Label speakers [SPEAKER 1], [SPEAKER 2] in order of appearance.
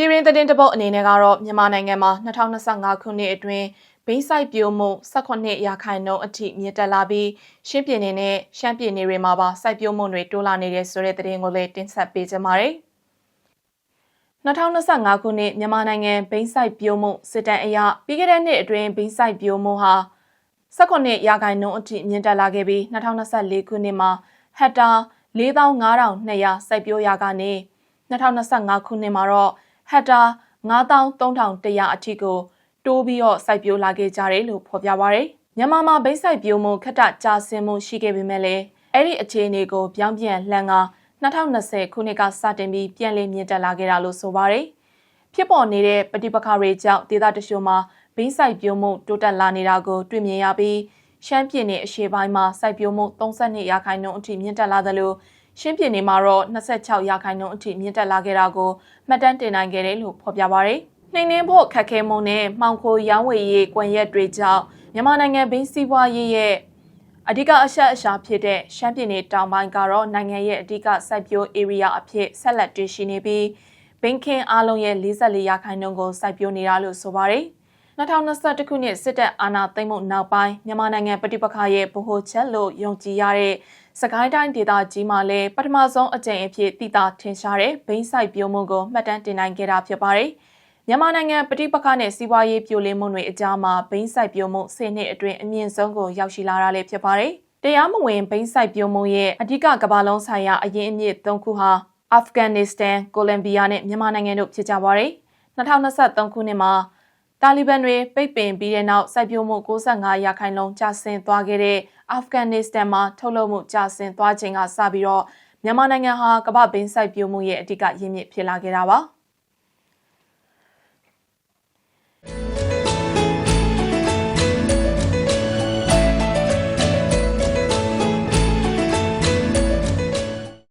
[SPEAKER 1] ပြည်ရင်းသတင်းတပုတ်အနေနဲ့ကတော့မြန်မာနိုင်ငံမှာ2025ခုနှစ်အတွင်းဘိန်းဆိုင်ပြိုမှု18ရာခိုင်နှုန်းအထိမြင့်တက်လာပြီးရှင်းပြည်နယ်နဲ့ရှမ်းပြည်နယ်တွေမှာပါစိုက်ပျိုးမှုတွေတိုးလာနေတဲ့ဆိုတဲ့သတင်းကိုလည်းတင်ဆက်ပေးကြပါမယ်။2025ခုနှစ်မြန်မာနိုင်ငံဘိန်းဆိုင်ပြိုမှုစစ်တမ်းအရပြီးခဲ့တဲ့နှစ်အတွင်းဘိန်းဆိုင်ပြိုမှုဟာ18ရာခိုင်နှုန်းအထိမြင့်တက်လာခဲ့ပြီး2024ခုနှစ်မှာဟက်တာ45,200စိုက်ပျိုးရာကနေ2025ခုနှစ်မှာတော့ ဟက်တာ93,100အထိကိုတိုးပြီးတော့စိုက်ပျိုးလာခဲ့ကြတယ်လို့ဖော်ပြပါရယ်မြန်မာမှာဘိတ်စိုက်ပျိုးမှုခက်တကြာဆင်းမှုရှိခဲ့ပေမဲ့လည်းအဲ့ဒီအခြေအနေကိုပြောင်းပြန်လှန်က2020ခုနှစ်ကစတင်ပြီးပြန်လည်မြင့်တက်လာခဲ့တာလို့ဆိုပါရယ်ဖြစ်ပေါ်နေတဲ့ပဋိပက္ခတွေကြောင့်ဒေသတချို့မှာဘိန်းစိုက်ပျိုးမှုတိုးတက်လာနေတာကိုတွေ့မြင်ရပြီးရှမ်းပြည်နယ်အရှေ့ပိုင်းမှာစိုက်ပျိုးမှု32ရာခိုင်နှုန်းအထိမြင့်တက်လာသလို ရှင်းပြည်နယ်မှာတော့26ရာခိုင်နှုန်းအထိမြင့်တက်လာခဲ့တာကိုမှတ်တမ်းတင်နိုင်ခဲ့တယ်လို့ဖော်ပြပါရယ်။နှိမ်နှင်းဖို့ခက်ခဲမှုနဲ့မှောင်ခိုရောင်းဝယ်ရေးကွန်ရက်တွေကြောင့်မြန်မာနိုင်ငံဘင်းစီးပွားရေးရဲ့အဓိကအဆက်အရှာဖြစ်တဲ့ရှမ်းပြည်နယ်တောင်ပိုင်းကတော့နိုင်ငံရဲ့အဓိကစိုက်ပျိုး area အဖြစ်ဆက်လက်တည်ရှိနေပြီးဘင်းခင်းအားလုံးရဲ့44ရာခိုင်နှုန်းကိုစိုက်ပျိုးနေတာလို့ဆိုပါတယ်။ 2021ခုနှစ်စစ်တပ်အာဏာသိမ်းမှုနောက်ပိုင်းမြန်မာနိုင်ငံပဋိပက္ခရဲ့ဗဟိုချက်လို့ယုံကြည်ရတဲ့စကိုင်းတိုင်းဒေသကြီးမှာလည်းပထမဆုံးအကြိမ်အဖြစ်တည်တာထင်ရှားတဲ့ဘိန်းဆိုင်ပြိုးမှုကိုမှတ်တမ်းတင်နိုင်ခဲ့တာဖြစ်ပါတယ်။မြန်မာနိုင်ငံပဋိပက္ခနဲ့စီးပွားရေးပြိုလဲမှုတွေအကြားမှာဘိန်းဆိုင်ပြိုးမှုဆယ်နှစ်အတွင်းအမြင့်ဆုံးကိုရောက်ရှိလာတာလည်းဖြစ်ပါတယ်။တရားမဝင်ဘိန်းဆိုင်ပြိုးမှုရဲ့အဓိကကမ္ဘာလုံးဆိုင်ရာအရင်အမြင့်၃ခုဟာအာဖဂန်နစ္စတန်၊ကိုလံဘီယာနဲ့မြန်မာနိုင်ငံတို့ဖြစ်ကြပါတယ်။2023ခုနှစ်မှာ တာလီဘန်တွေပိတ်ပင်ပြီးတဲ့နောက်စိုက်ပျိုးမှု65ရာခိုင်နှုန်းကျဆင်းသွားခဲ့တဲ့အာဖဂန်နစ္စတန်မှာထုတ်လုပ်မှုကျဆင်းသွားခြင်းကစပြီးတော့မြန်မာနိုင်ငံဟာကမ္ဘာဘင်းစိုက်ပျိုးမှုရဲ့အဓိကရင်းမြစ်ဖြစ်လာခဲ့တာပါ။